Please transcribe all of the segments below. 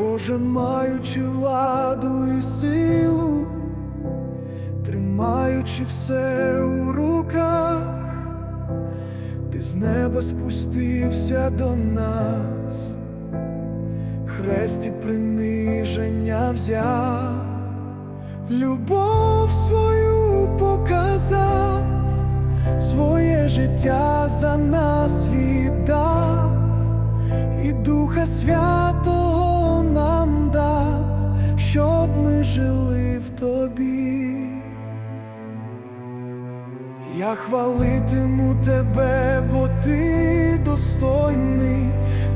Боже, маючи владу і силу, тримаючи все у руках, ти з неба спустився до нас, хрест і приниження взяв, любов свою показав, своє життя за нас віддав і Духа Святого щоб ми жили в тобі. Я хвалитиму тебе, бо ти достойний,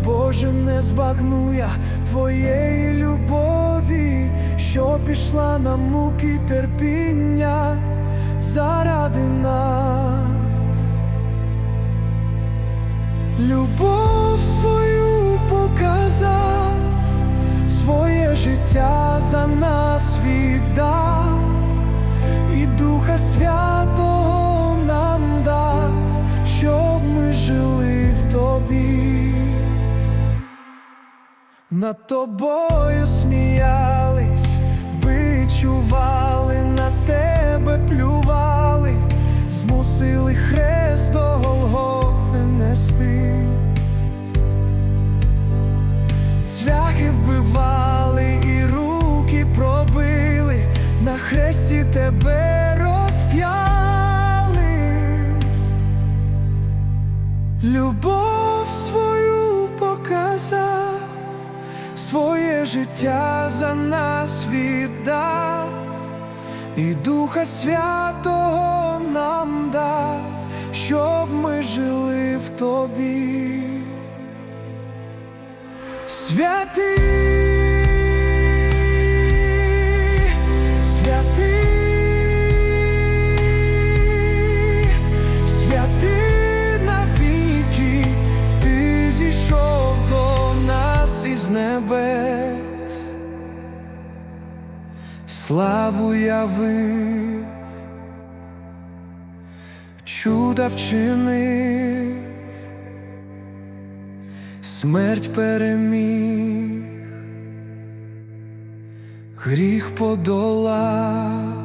Боже, не збагну я твоєї любові, що пішла на муки терпіння заради нас. Життя за нас віддав, і Духа Святого нам дав, щоб ми жили в тобі. Над тобою сміялись, бичували, тебе розп'яли. Любов свою показав, своє життя за нас віддав, і Духа Святого нам дав, щоб ми жили в тобі. Святий, із небес, славу явив, чуда вчинив. Смерть переміг, гріх подолав,